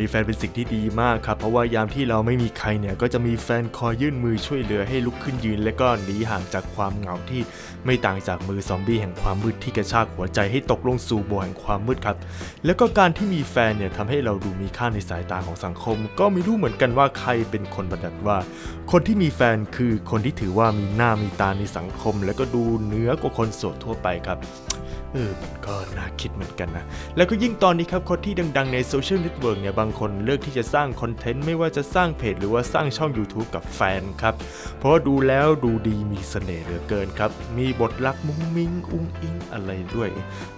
มีแฟนเป็นสิ่งที่ดีมากครับ เพราะว่ายามที่เราไม่มีใครเนี่ย ก็จะมีแฟนคอยยื่นมือช่วยเหลือให้ลุกขึ้นยืน และก็หนีห่างจากความเหงาที่ไม่ต่างจากมือซอมบี้แห่งความมืดที่กระชากหัวใจให้ตกลงสู่บ่วแห่งความมืดครับ แล้วก็การที่มีแฟนเนี่ยทำให้เราดูมีค่าในสายตาของสังคม ก็ไม่รู้เหมือนกันว่าใครเป็นคนบัญญัติว่า คนที่มีแฟนคือคนที่ถือว่ามีหน้ามีตาในสังคม แล้วก็ดูเหนือกว่าคนโสดทั่วไปครับ เออมันก็น่าคิดเหมือนกันนะ แล้วก็ยิ่งตอนนี้ครับคนที่ดังๆในโซเชียลเน็ตเวิร์กเนี่ย บางคนเลือกที่จะสร้างคอนเทนต์ ไม่ว่าจะสร้างเพจหรือว่าสร้างช่อง YouTube กับแฟนครับ เพราะดูแล้วดูดีมีเสน่ห์เหลือเกินครับ มีบทรักมุ้งมิ้ง อุ้งอิงอะไรด้วย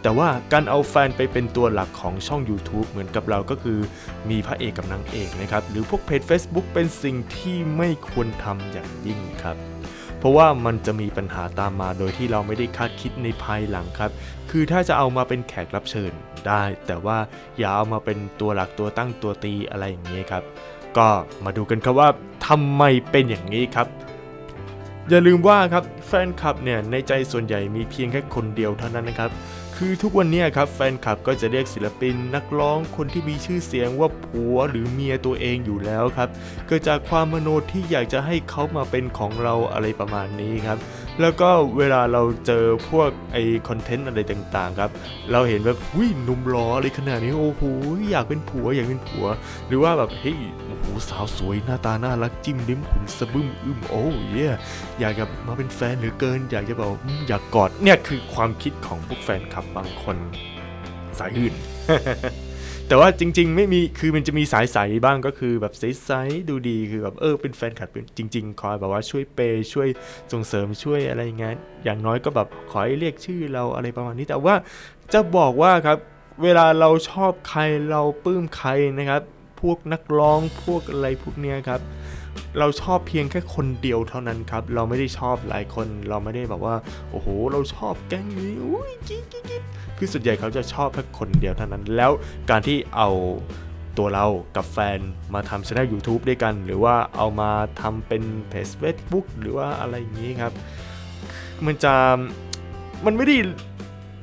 แต่ว่าการเอาแฟนไปเป็นตัวหลักของช่อง YouTube เหมือนกับเราก็คือ มีพระเอกกับนางเอกนะครับหรือพวกเพจ Facebook เป็นสิ่งที่ไม่ควรทำอย่างยิ่งครับ เพราะว่ามันจะมีปัญหาตามมาโดยที่เราไม่ได้คาดคิดในภายหลังครับ คือถ้าจะเอามาเป็นแขกรับเชิญได้ แต่ว่าอย่าเอามาเป็นตัวหลักตัวตั้งตัวตีอะไรอย่างนี้ครับ ก็มาดูกันครับว่าทำไมเป็นอย่างนี้ครับอย่าลืมว่าครับแฟนคลับเนี่ยในใจส่วนใหญ่มีเพียงแค่คนเดียวเท่านั้นนะครับ คือทุกวันนี้ครับแฟนคลับก็จะเรียกศิลปินนักร้องคนที่มีชื่อเสียงว่าผัวหรือเมียตัวเองอยู่แล้วครับ เกิดจากความมโนที่อยากจะให้เขามาเป็นของเราอะไรประมาณนี้ครับ แล้วก็เวลาเราเจอพวกไอคอนเทนต์อะไรต่างๆครับ เราเห็นแบบวิหนุ่มล้ออะไรขนาดนี้โอ้โหอยากเป็นผัวอยากเป็นผัว หรือว่าแบบเฮ้ยโอ้โหสาวสวยหน้าตาน่ารักจิ้มลิ้มหุ่นสะบึ้มอึมโอ้เย่อยากจะมาเป็นแฟนเหรือเกิน อยากจะแบบอืมอยากกอดเนี่ยคือความคิดของพวกแฟนคลับบางคนสายอื่น แต่ว่าจริง ๆ ไม่มีคือมันจะมีสายใสบ้างก็คือแบบใสๆดูดีคือแบบเออเป็นแฟนคลับเป็นจริง ๆ คอยแบบว่าช่วยเปย์ช่วยส่งเสริมช่วยอะไรอย่างเงี้ยอย่างน้อยก็แบบขอให้เรียกชื่อเราอะไรประมาณนี้แต่ว่าจะบอกว่าครับเวลาเราชอบใครเราปลื้มใครนะครับ พวกนักร้องพวกอะไรพวกเนี้ยครับ เราชอบเพียงแค่คนเดียวเท่านั้นครับ เราไม่ได้ชอบหลายคน เราไม่ได้แบบว่า โอ้โห เราชอบแก๊งนี้อุ้ยกิ๊กกิ๊กคือส่วนใหญ่เขาจะชอบแค่คนเดียวเท่านั้น แล้วการที่เอาตัวเรากับแฟนมาทำช่อง YouTube ด้วยกัน หรือว่าเอามาทำเป็นเพจ Facebook หรือว่าอะไรอย่างนี้ครับ มันจะมันไม่ได้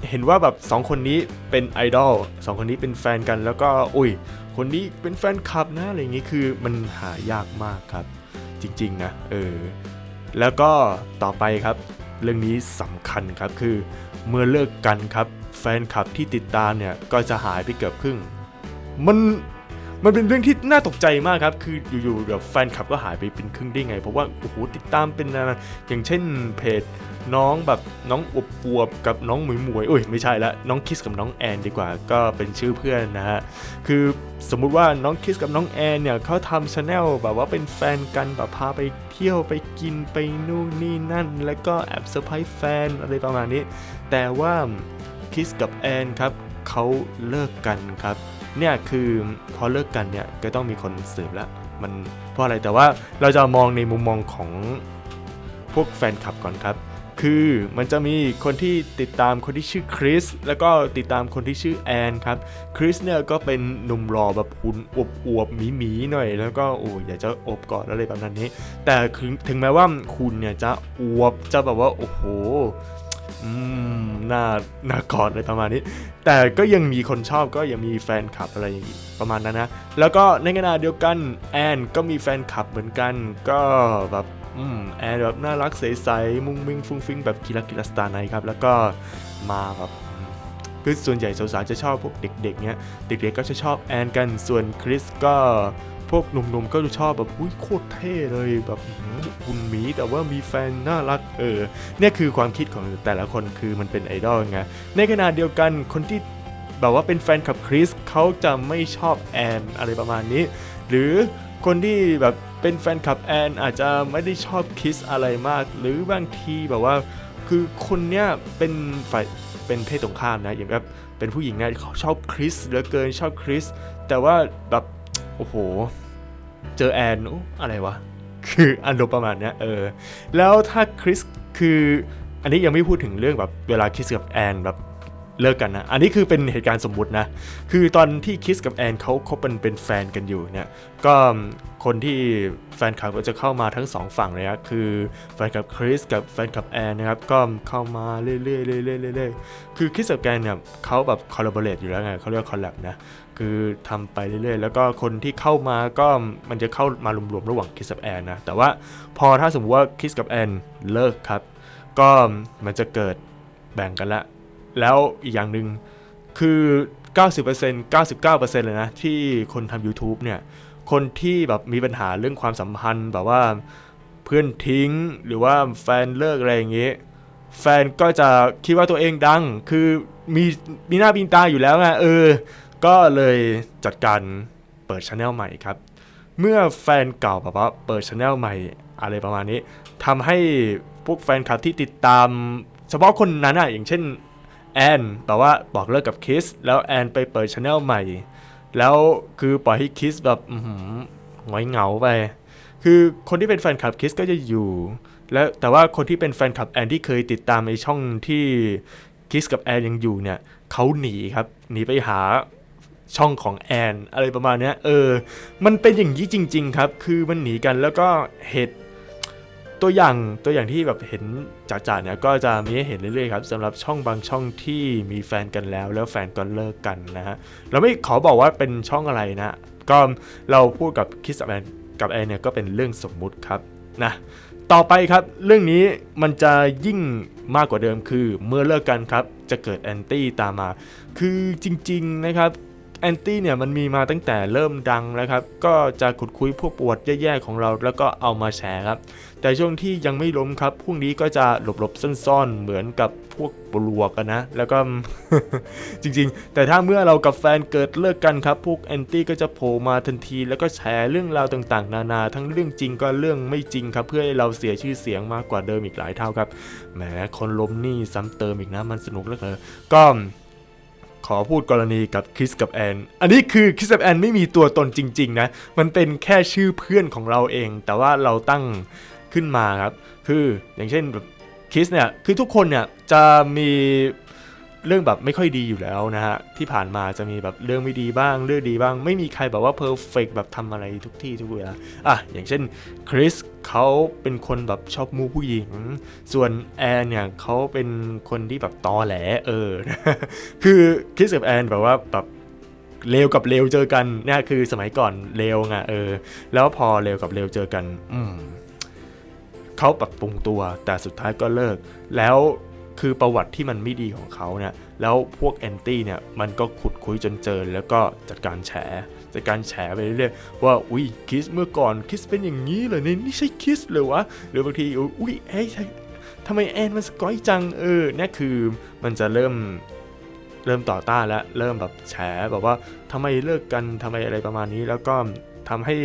เห็นว่าแบบสองคนนี้เป็นไอดอลสองคนนี้เป็นแฟนกันแล้วก็อุ้ย คนนี้เป็นแฟนคลับนะอะไรอย่างงี้คือมันหายากมากครับ จริงๆนะเออแล้วก็ต่อไปครับ เรื่องนี้สำคัญครับคือเมื่อเลิกกันครับ แฟนคลับที่ติดตามเนี่ยก็จะหายไปเกือบครึ่ง มัน มันเป็นเรื่องที่น่าตกใจมากครับ คืออยู่ๆแบบแฟนคลับก็หายไปเป็นครึ่งได้ไง เพราะว่าโอ้โหติดตามเป็นนานอย่างเช่นเพจน้องแบบน้องอบอวบกับน้องหมวยหมวยๆโอ้ยไม่ใช่ละน้องคิสกับน้องแอนดีกว่า ก็เป็นชื่อเพื่อนนะฮะ คือสมมุติว่าน้องคิสกับน้องแอนเนี่ยเขาทำชาแนลแบบว่าเป็นแฟนกันแบบพาไปเที่ยวไปกินไปนู่นนี่นั่น แล้วก็แอบเซอร์ไพรส์แฟนอะไรประมาณนี้ แต่ว่าคิสกับแอนครับเขาเลิกกันครับ เนี่ยคือพอเลิกกันเนี่ยก็ต้องมีคนสืบล้วมันเพราะอะไรแต่ว่าเราจะมองในมุมมองของพวกแฟนคลับก่อนครับ คือมันจะมีคนที่ติดตามคนที่ชื่อคริสแล้วก็ติดตามคนที่ชื่อแอนครับคริสเนี่ยก็เป็นหนุ่มหล่อแบบหุ่นอวบอวบหมีหมีๆหน่อย แล้วก็โอ้ยอยากจะอบกอดอะไรแบบนั้นนี้ แต่ถึงถึงแม้ว่าคุณเนี่ยจะอวบจะแบบว่าโอ้โหอืม หน่าหน่ากอดอะไรประมาณนี้ แต่ก็ยังมีคนชอบก็ยังมีแฟนคลับอะไรอย่างนี้ประมาณนั้นนะ แล้วก็ในขณะเดียวกันแอนก็มีแฟนคลับเหมือนกันก็แบบอืมแอนแบบน่ารักใสๆมุ้งมิ้งฟุ้งฟิ้งแบบกิลักกิลัสตาร์ไนครับแล้วก็มาแบบคือส่วนใหญ่สาวๆจะชอบพวกเด็กๆเนี้ยเด็กๆก็จะชอบแอนกันส่วนคริสก็ พวกหนุ่มๆก็จะชอบแบบอุ้ยโคตรเท่เลยแบบหุ่นหมีแต่ว่ามีแฟนน่ารักเออเนี่ยคือความคิดของแต่ละคนคือมันเป็นไอดอลไงในขณะเดียวกันคนที่แบบว่าเป็นแฟนคลับคริสเขาจะไม่ชอบแอนอะไรประมาณนี้ หรือคนที่แบบเป็นแฟนคลับแอนอาจจะไม่ได้ชอบคริสอะไรมาก หรือบางทีแบบว่า คือคนเนี้ยเป็นฝ่ายเป็นเพศตรงข้ามนะอย่างแบบเป็นผู้หญิงเนี่ยเขาชอบคริสเหลือเกินชอบคริสแต่ว่าแบบ โอ้โห เจอแอนอะไรวะ คืออารมณ์ประมาณเนี้ยเออ แล้วถ้าคริสคืออันนี้ยังไม่พูดถึงเรื่องแบบเวลาคริสกับแอนแบบ เลิกกันนะ อันนี้คือเป็นเหตุการณ์สมมุตินะ คือตอนที่คริสกับแอนเขาคบเป็นเป็นแฟนกันอยู่เนี่ย ก็คนที่แฟนคลับก็จะเข้ามาทั้งสองฝั่งเลยนะคือแฟนคลับคริสกับแฟนคลับแอนนะครับ ก็เข้ามาเรื่อยๆเรื่อยๆเรื่อยๆคือคริสกับแอนเนี่ยเขาแบบคอลลาบอร์เรตอยู่แล้วไงเขาเรียกคอลแลบนะ คือทำไปเรื่อยๆ แล้วก็คนที่เข้ามาก็มันจะเข้ามารวมๆระหว่างคิสกับแอนนะ แต่ว่าพอถ้าสมมติว่าคิสกับแอนเลิกครับ ก็มันจะเกิดแบ่งกันละ แล้วอีกอย่างหนึ่งคือ 90% 99%เลยนะที่คนทำ YouTube เนี่ย คนที่แบบมีปัญหาเรื่องความสัมพันธ์แบบว่าเพื่อนทิ้งหรือว่าแฟนเลิกอะไรอย่างเงี้ยแฟนก็จะคิดว่าตัวเองดัง คือมีมีหน้ามีตาอยู่แล้วไงเออ ก็เลยจัดการเปิดช anel ใหม่ครับ เมื่อแฟนเก่าแบบว่าเปิดช anel ใหม่อะไรประมาณนี้ทำให้พวกแฟนคลับที่ติดตาม เฉพาะคนนั้นอะอย่างเช่น แอนแบบว่าบอกเลิกกับคิสแล้วแอนไปเปิดช anel ใหม่ แล้วคือปล่อยให้คิสแบบหงอยเหงาไป คือคนที่เป็นแฟนคลับคิสก็จะอยู่ แล้วแต่ว่าคนที่เป็นแฟนคลับแอนที่เคยติดตามในช่องที่คิสกับแอนยังอยู่เนี่ยเขาหนีครับหนีไปหาช่องของแอน อะไรประมาณเนี้ยเออ มันเป็นอย่างนี้จริง ๆ ครับ คือมันหนีกันแล้วก็เหตุ ตัวอย่างตัวอย่างที่แบบเห็นจ่าๆเนี่ยก็จะมีให้เห็นเรื่อยๆครับสำหรับช่องบางช่องที่มีแฟนกันแล้ว แล้วแฟนก็เลิกกันนะฮะเราไม่ขอบอกว่าเป็นช่องอะไรนะก็เราพูดกับคิสกับแอนกับแอนเนี่ยก็เป็นเรื่องสมมุติครับนะต่อไปครับเรื่องนี้มันจะยิ่งมากกว่าเดิมคือเมื่อเลิกกันครับจะเกิดแอนตี้ตามมา คือจริงๆนะครับแอนตี้เนี่ยมันมีมาตั้งแต่เริ่มดังแล้วครับ ก็จะขุดคุยพวกปวดแย่ๆของเราแล้วก็เอามาแชร์ครับ แต่ช่วงที่ยังไม่ล้มครับพวกนี้ก็จะหลบๆซ่อนๆเหมือนกับพวกปลวกนะ แล้วก็จริงๆ แต่ถ้าเมื่อเรากับแฟนเกิดเลิกกันครับ พวกแอนตี้ก็จะโผล่มาทันที แล้วก็แชร์เรื่องราวต่างๆ นานาทั้งเรื่องจริงก็เรื่องไม่จริงครับ เพื่อให้เราเสียชื่อเสียงมากกว่าเดิมอีกหลายเท่าครับแหมคนล้มนี่ซ้ำเติมอีกนะมันสนุกเหลือเกินก็ขอพูดกรณีกับคริสกับแอน อันนี้คือคริสกับแอนไม่มีตัวตนจริง ๆ นะ มันเป็นแค่ชื่อเพื่อนของเราเอง แต่ว่าเราตั้ง ขึ้นมาครับ คืออย่างเช่นแบบคริสเนี่ยคือทุกคนเนี่ยจะมีเรื่องแบบไม่ค่อยดีอยู่แล้วนะฮะที่ผ่านมาจะมีแบบเรื่องไม่ดีบ้างเรื่องดีบ้าง ไม่มีใครแบบว่าเพอร์เฟกแบบทำอะไรทุกที่ทุกเวลาอะอย่างเช่นคริสเขาเป็นคนแบบชอบมูผู้หญิง ส่วนแอนเนี่ยเขาเป็นคนที่แบบตอแหลเออ คือคริสกับแอนแบบว่าแบบเลวกับเลวเจอกันเนี่ยคือสมัยก่อนเลวไงเออ แล้วพอเลวกับเลวเจอกัน อืม เขาปรับปรุงตัวแต่สุดท้ายก็เลิก แล้วคือประวัติที่มันไม่ดีของเขาเนี่ยแล้วพวกแอนตี้เนี่ยมันก็ขุดคุยจนเจอแล้วก็จัดการแฉจัดการแฉไปเรื่อยๆว่าอุ้ยคิสเมื่อก่อนคิสเป็นอย่างนี้เลยนี่นี่ใช่คิสเลยวะหรือบางทีอุ้ยเอ้ยทำไมแอนมันสกอยจังเออเนี่ยคือมันจะเริ่มเริ่มต่อต้านแล้วเริ่มแบบแฉแบบว่าทำไมเลิกกันทำไมอะไรประมาณนี้แล้วก็ทำให้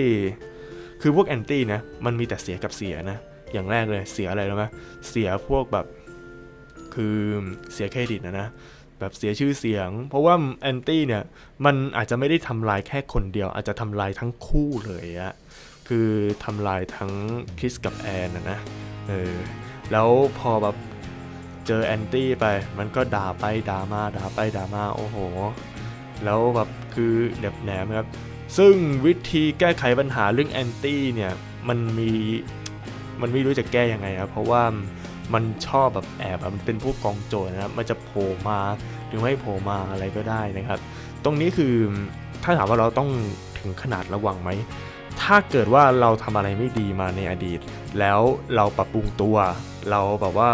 คือพวกแอนตี้นะมันมีแต่เสียกับเสียนะ อย่างแรกเลยเสียอะไรรู้ไหมเสียพวกแบบ คือเสียเครดิตนะนะแบบเสียชื่อเสียง เพราะว่าแอนตี้เนี่ย มันอาจจะไม่ได้ทำลายแค่คนเดียว อาจจะทำลายทั้งคู่เลยอะคือทำลายทั้งคริสกับแอนนะนะเออแล้วพอแบบเจอแอนตี้ไป มันก็ด่าไปด่ามาด่าไปด่ามา โอ้โห แล้วแบบคือเหน็บแหนมครับ ซึ่งวิธีแก้ไขปัญหาเรื่องแอนตี้เนี่ย มันมี มันไม่รู้จะแก้ยังไงครับเพราะว่ามันชอบแบบแอบมันเป็นพวกกองโจรนะครับมันจะโผล่มาหรือไม่โผล่มาอะไรก็ได้นะครับ ตรงนี้คือถ้าถามว่าเราต้องถึงขนาดระวังไหมถ้าเกิดว่าเราทำอะไรไม่ดีมาในอดีต แล้วเราปรับปรุงตัว เราแบบว่า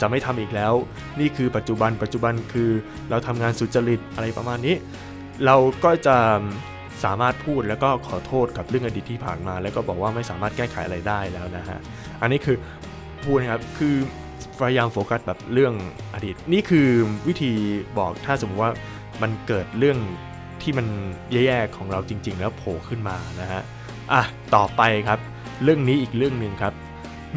จะไม่ทำอีกแล้ว นี่คือปัจจุบันปัจจุบันคือเราทำงานสุจริตอะไรประมาณนี้ เราก็จะ สามารถพูดแล้วก็ขอโทษกับเรื่องอดีตที่ผ่านมา แล้วก็บอกว่าไม่สามารถแก้ไขอะไรได้แล้วนะฮะอันนี้คือพูดนะครับคือพยายามโฟกัสแบบเรื่องอดีต นี่คือวิธีบอกถ้าสมมติว่ามันเกิดเรื่องที่มันแย่ๆของเราจริง ๆ แล้วโผล่ขึ้นมานะฮะอะต่อไปครับ เรื่องนี้อีกเรื่องหนึ่งครับ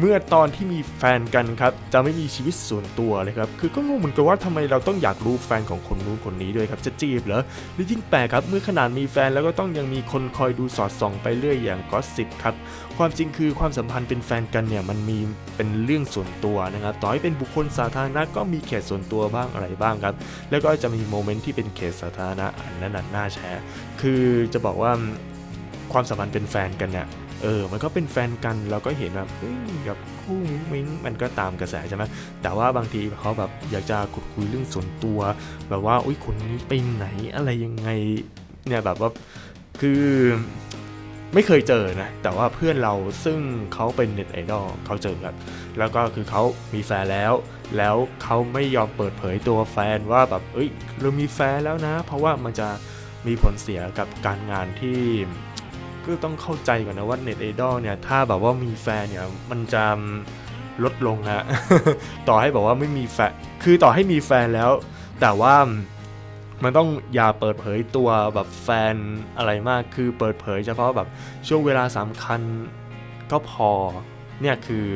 เมื่อตอนที่มีแฟนกันครับจะไม่มีชีวิตส่วนตัวเลยครับคือก็งงเหมือนกันว่าทำไมเราต้องอยากรู้แฟนของคนนู้นคนนี้ด้วยครับจะจีบเหรอหรือยิ่งแปลกครับเมื่อขนาดมีแฟนแล้วก็ต้องยังมีคนคอยดูสอดส่องไปเรื่อยอย่างก็สิบครับความจริงคือความสัมพันธ์เป็นแฟนกันเนี่ยมันมีเป็นเรื่องส่วนตัวนะครับต่อให้เป็นบุคคลสาธารณะก็มีเขตส่วนตัวบ้างอะไรบ้างครับแล้วก็จะมีโมเมนต์ที่เป็นเขตสาธารณะอันนั้นน่าแชร์คือจะบอกว่าความสัมพันธ์เป็นแฟนกันเนี่ย เออ มันก็เป็นแฟนกันเราก็เห็นแบบเฮ้ยแบบคู่มิ้งมันก็ตามกระแสใช่ไหมแต่ว่าบางทีเขาแบบอยากจะขุดคุยเรื่องส่วนตัว แบบว่าอุ้ยคนนี้ไปไหนอะไรยังไงเนี่ยแบบว่าคือไม่เคยเจอนะ แต่ว่าเพื่อนเราซึ่งเขาเป็นเน็ตไอดอลเขาเจอครับ แล้วก็คือเขามีแฟนแล้ว แล้วเขาไม่ยอมเปิดเผยตัวแฟนว่าแบบเอ้ยเรามีแฟนแล้วนะ เพราะว่ามันจะมีผลเสียกับการงานที่ ก็ต้องเข้าใจก่อนนะว่าเน็ตไอดอลเนี่ยถ้าแบบว่ามีแฟนเนี่ยมันจะลดลงฮะต่อให้บอกว่าไม่มีแฟนคือต่อให้มีแฟนแล้ว แต่ว่ามันต้องอย่าเปิดเผยตัวแบบแฟนอะไรมากคือเปิดเผยเฉพาะแบบช่วงเวลาสำคัญก็พอเนี่ยคือ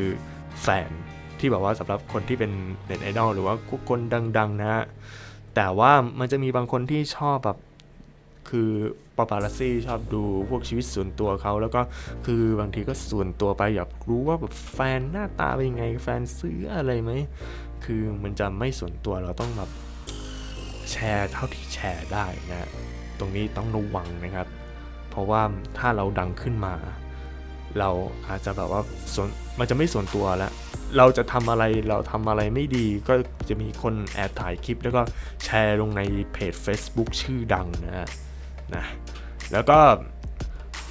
แฟนที่แบบว่าสำหรับคนที่เป็นเน็ตไอดอลหรือว่าคนดัง ๆ นะฮะแต่ว่ามันจะมีบางคนที่ชอบแบบ คือปาปารัสซี่ชอบดูพวกชีวิตส่วนตัวเขา แล้วก็คือบางทีก็ส่วนตัวไปอยากรู้ว่าแบบแฟนหน้าตาเป็นยังไง แฟนซื้ออะไรไหม คือมันจะไม่ส่วนตัวเราต้องแบบแชร์เท่าที่แชร์ได้นะ ตรงนี้ต้องระวังนะครับ เพราะว่าถ้าเราดังขึ้นมา เราอาจจะแบบว่าส่วนมันจะไม่ส่วนตัวแล้วเราจะทำอะไรเราทำอะไรไม่ดีก็จะมีคนแอบถ่ายคลิป แล้วก็แชร์ลงในเพจ Facebook ชื่อดังนะฮะ นะแล้วก็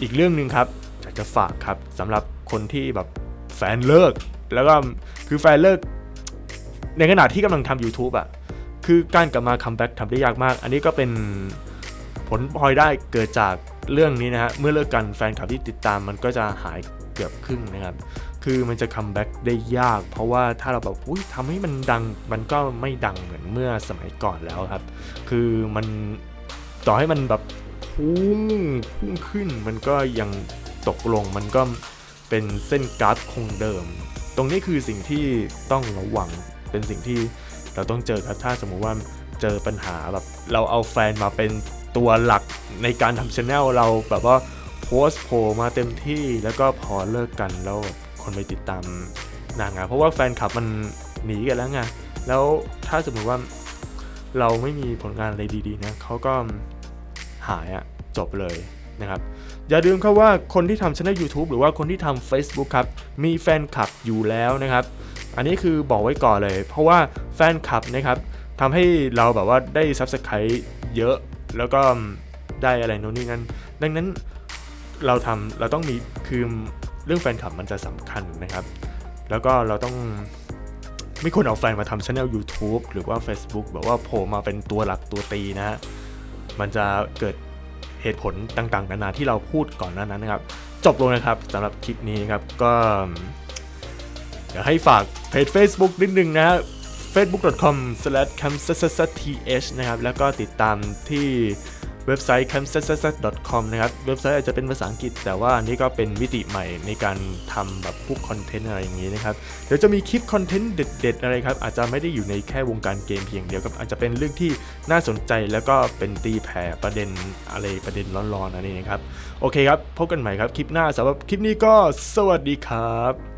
อีกเรื่องหนึ่งครับอยากจะฝากครับสำหรับคนที่แบบแฟนเลิก แล้วก็คือแฟนเลิก ในขณะที่กำลังทำ YouTube อะ่ะคือการกลับมาคัมแบ็กทำได้ยากมาก อันนี้ก็เป็นผลพลอยได้เกิดจากเรื่องนี้นะฮะ เมื่อเลิกกันแฟนคลับที่ติดตามมันก็จะหายเกือบครึ่งนะครับ คือมันจะคัมแบ็กได้ยาก เพราะว่าถ้าเราแบบอุ้ยทำให้มันดัง มันก็ไม่ดังเหมือนเมื่อสมัยก่อนแล้วครับ คือมันต่อให้มันแบบ พุ่งพุ่งขึ้นมันก็ยังตกลงมันก็เป็นเส้นกราฟคงเดิม ตรงนี้คือสิ่งที่ต้องระวังเป็นสิ่งที่เราต้องเจอครับถ้าสมมุติว่าเจอปัญหาแบบเราเอาแฟนมาเป็นตัวหลักในการทำช anel เราแบบว่าโพสต์โผล่มาเต็มที่แล้วก็พอเลิกกันแล้วคนไปติดตามนางงานเพราะว่าแฟนคลับมันหนีกันแล้วไงแล้วถ้าสมมติว่าเราไม่มีผลงานอะไรดีๆนะเขาก็ หายอะจบเลยนะครับอย่าลืมครับว่าคนที่ทำช่อง YouTube หรือว่าคนที่ทำ Facebook ครับ มีแฟนคลับอยู่แล้วนะครับ อันนี้คือบอกไว้ก่อนเลย เพราะว่าแฟนคลับนะครับทำให้เราแบบว่าได้ Subscribe เยอะ แล้วก็ได้อะไรโน่นนี่นั่นดังนั้นเราทำเราต้องมีคือเรื่องแฟนคลับมันจะสำคัญนะครับ แล้วก็เราต้องไม่ควรเอาแฟนมาทำช่อง YouTube หรือว่า Facebook แบบว่าโผล่มาเป็นตัวหลักตัวตีนะฮะ มันจะเกิดเหตุผลต่างๆ นานาที่เราพูดก่อนหน้านั้นนะครับ จบลงนะครับสำหรับคลิปนี้ครับก็อยากให้ฝากเพจ Facebook นิดนึงนะ facebook.com/camsasasath นะครับแล้วก็ติดตามที่ เว็บไซต์ camsasasat.com นะครับ เว็บไซต์อาจจะเป็นภาษาอังกฤษ แต่ว่าอันนี้ก็เป็นมิติใหม่ในการทำแบบพวกคอนเทนต์อะไรอย่างนี้นะครับ เดี๋ยวจะมีคลิปคอนเทนต์เด็ด ๆ อะไรครับ อาจจะไม่ได้อยู่ในแค่วงการเกมเพียงเดียวครับ อาจจะเป็นเรื่องที่น่าสนใจแล้วก็เป็นตีแผ่ประเด็นอะไรประเด็นร้อนๆอันนี้นะครับ โอเคครับ พบกันใหม่ครับคลิปหน้าสำหรับคลิปนี้ก็สวัสดีครับ